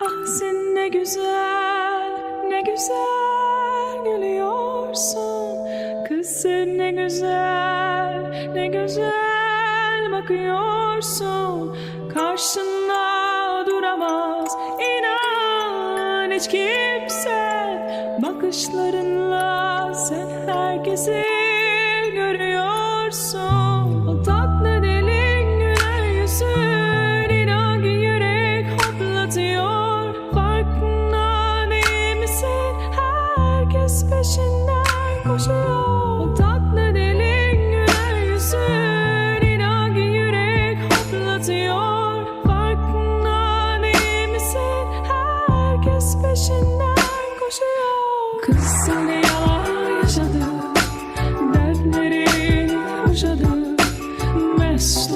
Ah sen ne güzel, ne güzel gülüyorsun. Kız sen ne güzel, ne güzel bakıyorsun. Karşında duramaz inan hiç kimse. Bakışlarınla sen herkesi görüyorsun. Herkes peşinden koşuyor. O tatlı dilin güler yüzün inan ki yürek hoplatıyor. Farkında? Herkes peşinden koşuyor. Kız yalan yaşadı. Dertleri yaşadı Mesut